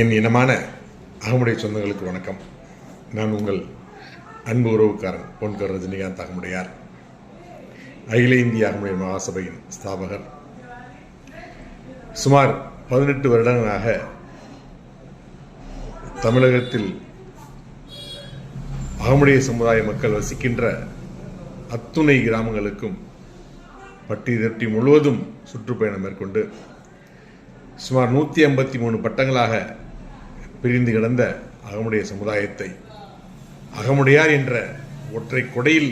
என் இனமான அகமுடைய சொந்தங்களுக்கு வணக்கம். நான் உங்கள் அன்பு உறவுக்காரன் பொன்கர் ரஜினிகாந்த் அகமுடையார். அகில இந்திய அகமுடைய மகாசபையின் ஸ்தாபகர். சுமார் பதினெட்டு வருடங்களாக தமிழகத்தில் அகமுடைய சமுதாய மக்கள் வசிக்கின்ற அத்துணை கிராமங்களுக்கும் பட்டி தட்டி முழுவதும் சுற்றுப்பயணம் மேற்கொண்டு சுமார் நூற்றி ஐம்பத்தி மூணு பட்டங்களாக பிரிந்து கிடந்த அகமுடைய சமுதாயத்தை அகமுடையார் என்ற ஒற்றை கொடையில்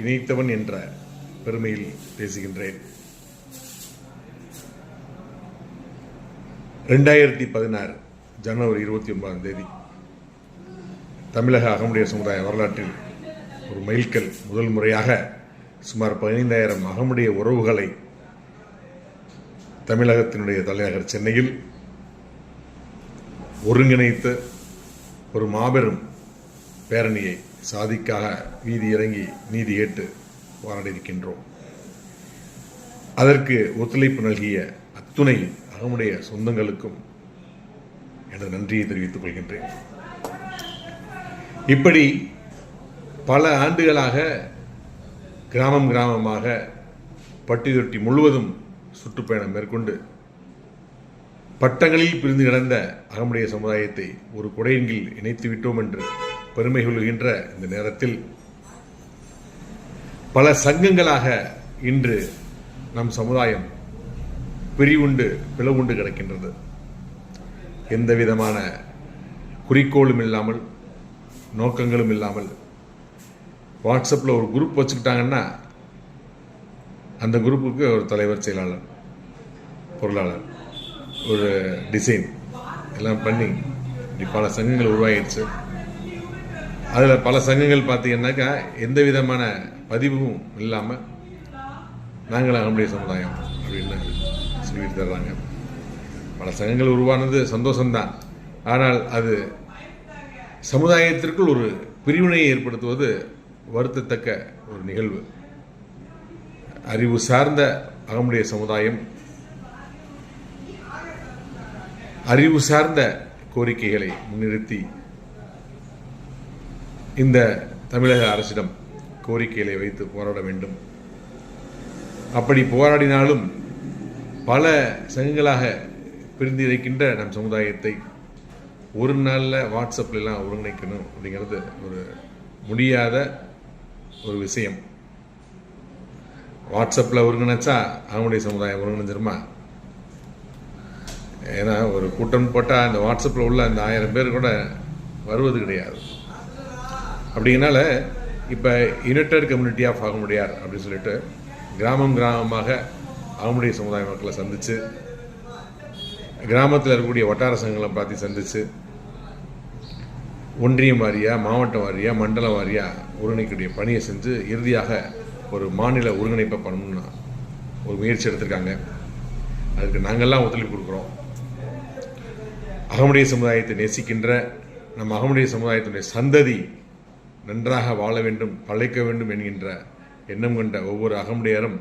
இணைத்தவன் என்ற பெருமையில் பேசுகின்றேன். ரெண்டாயிரத்தி பதினாறு ஜனவரி இருபத்தி ஒன்பதாம் தேதி தமிழக அகமுடைய சமுதாய வரலாற்றில் ஒரு மைல்கல் முதல் முறையாக சுமார் பதினைந்தாயிரம் அகமுடைய உறவுகளை தமிழகத்தினுடைய தலைநகர் சென்னையில் ஒருங்கிணைத்து ஒரு மாபெரும் பேரணியை சாதிக்காக வீதி இறங்கி நீதி கேட்டு போராடியிருக்கின்றோம். அதற்கு ஒத்துழைப்பு நல்கிய அத்துணை அகமுடைய சொந்தங்களுக்கும் எனது நன்றியை தெரிவித்துக் கொள்கின்றேன். இப்படி பல ஆண்டுகளாக கிராமம் கிராமமாக பட்டி தொட்டி முழுவதும் சுற்றுப்பயணம் மேற்கொண்டு பட்டங்களில் பிரிந்து கிடந்த அகமுடைய சமுதாயத்தை ஒரு குடையின் கீழ் இணைத்து விட்டோம் என்று பெருமை கொள்கின்ற இந்த நேரத்தில் பல சங்கங்களாக இன்று நம் சமுதாயம் பிரிவுண்டு பிளவுண்டு கிடக்கின்றது. எந்த விதமான குறிக்கோளும் இல்லாமல் நோக்கங்களும் இல்லாமல் வாட்ஸ்அப்பில் ஒரு குரூப் வச்சுக்கிட்டாங்கன்னா அந்த குரூப்புக்கு ஒரு தலைவர் செயலாளர் பொருளாளர். ஒரு டிசைன் எல்லாம் பண்ணி இப்படி பல சங்கங்கள் உருவாகிடுச்சு. அதில் பல சங்கங்கள் பார்த்தீங்கன்னாக்கா எந்த விதமான பதிவும் இல்லாமல் நாங்கள் நம்முடைய சமுதாயம் அப்படின்னு சொல்லிட்டு தர்றாங்க. பல சங்கங்கள் உருவானது சந்தோஷம்தான். ஆனால் அது சமுதாயத்திற்குள் ஒரு பிரிவினையை ஏற்படுத்துவது வருத்தத்தக்க ஒரு நிகழ்வு. அறிவு சார்ந்த அகமுடைய சமுதாயம் அறிவு சார்ந்த கோரிக்கைகளை முன்னிறுத்தி இந்த தமிழக அரசிடம் கோரிக்கைகளை வைத்து போராட வேண்டும். அப்படி போராடினாலும் பல சங்கங்களாக பிரிந்து இருக்கின்ற நம் சமுதாயத்தை ஒரு நாளில் வாட்ஸ்அப்லாம் ஒருங்கிணைக்கணும் அப்படிங்கிறது ஒரு முடியாத ஒரு விஷயம். வாட்ஸ்அப்பில் ஒருங்கிணைச்சா அவங்களுடைய சமுதாயம் ஒருங்கிணைஞ்சிருமா? ஏன்னா ஒரு கூட்டம் போட்டால் அந்த வாட்ஸ்அப்பில் உள்ள அந்த ஆயிரம் பேர் கூட வருவது கிடையாது. அப்படிங்கனால இப்போ யுனைடெட் கம்யூனிட்டி ஆஃப் அகமுடியார் அப்படின்னு சொல்லிட்டு கிராமம் கிராமமாக அவங்களுடைய சமுதாய மக்களை சந்தித்து கிராமத்தில் இருக்கக்கூடிய வட்டார சங்கங்களை பார்த்து சந்தித்து ஒன்றியம் வாரியாக மாவட்டம் வாரியாக மண்டலம் வாரியாக ஒருங்கிணைக்கக்கூடிய பணியை செஞ்சு இறுதியாக ஒரு மாநில ஒருங்கிணைப்பை பண்ணணும்னு ஒரு முயற்சி எடுத்திருக்காங்க. அதுக்கு நாங்கள்லாம் ஒத்துழைப்பு கொடுக்குறோம். அகமுடைய சமுதாயத்தை நேசிக்கின்ற நம் அகமுடைய சமுதாயத்தினுடைய சந்ததி நன்றாக வாழ வேண்டும் பழைக்க வேண்டும் என்கின்ற எண்ணம் கொண்ட ஒவ்வொரு அகமுடையாரும்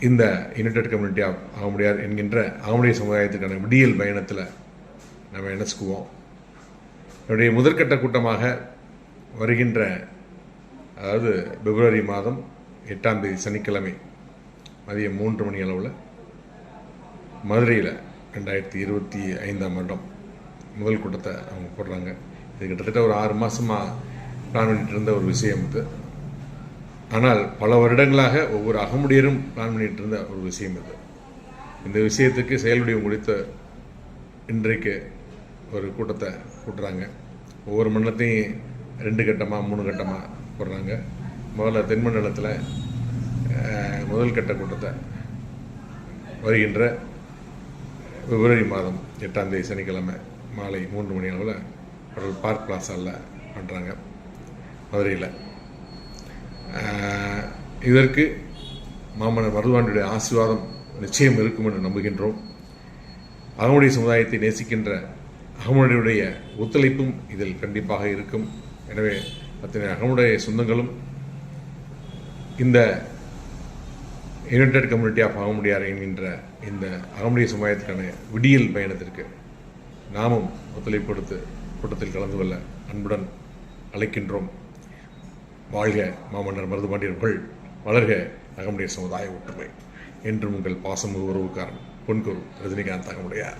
இந்த யுனைடெட் கம்யூனிட்டி ஆஃப் அகமுடையார் என்கின்ற அகமுடைய சமுதாயத்துக்கான விடியல் பயணத்தில் நம்ம இணைச்சுக்குவோம். என்னுடைய முதற்கட்ட கூட்டமாக வருகின்ற அதாவது பிப்ரவரி மாதம் எட்டாம் தேதி சனிக்கிழமை மதியம் மூன்று மணி அளவில் மதுரையில் ரெண்டாயிரத்தி இருபத்தி ஐந்தாம் வருடம் முதல் கூட்டத்தை அவங்க போடுறாங்க. இது கிட்டத்தட்ட ஒரு ஆறு மாதமாக பிளான் பண்ணிட்டு இருந்த ஒரு விஷயம் இது. ஆனால் பல வருடங்களாக ஒவ்வொரு அகமுடியரும் பிளான் பண்ணிட்டு இருந்த ஒரு விஷயம் இது. இந்த விஷயத்துக்கு செயல்வடிவம் முடித்த இன்றைக்கு ஒரு கூட்டத்தை கூட்டுறாங்க. ஒவ்வொரு மண்டலத்தையும் ரெண்டு கட்டமாக மூணு கட்டமாக போடுறாங்க. முதல்ல தென்மண்டலத்தில் முதல் கட்ட கூட்டத்தை வருகின்ற பிப்ரவரி மாதம் எட்டாம் தேதி சனிக்கிழமை மாலை மூன்று மணி அளவில் அவர்கள் பார்க் பிளாசாவில் பண்ணுறாங்க மதுரையில். இதற்கு மாமன்னர் மருதுவாண்டியுடைய ஆசீர்வாதம் நிச்சயம் இருக்கும் என்று நம்புகின்றோம். அகமுடைய சமுதாயத்தை நேசிக்கின்ற அகமுடையுடைய ஒத்துழைப்பும் இதில் கண்டிப்பாக இருக்கும். எனவே அத்தனை அகமுடைய சொந்தங்களும் இந்த யுனைடெட் கம்யூனிட்டி ஆஃப் அகமுடியார் என்கின்ற இந்த அகமுடிய சமுதாயத்துக்கான விடியல் பயணத்திற்கு நாமும் ஒத்துழைப்பு கொடுத்து கூட்டத்தில் கலந்து கொள்ள அன்புடன் அழைக்கின்றோம். வாழ்க மாமன்னர் மருதுபாண்டியர்கள் வளர்க அகமுடைய சமுதாய ஒற்றுமை என்றும் உங்கள் பாசமிகு உறவுக்காரன் பொன்குரு ரஜினிகாந்த் அகமுடையார்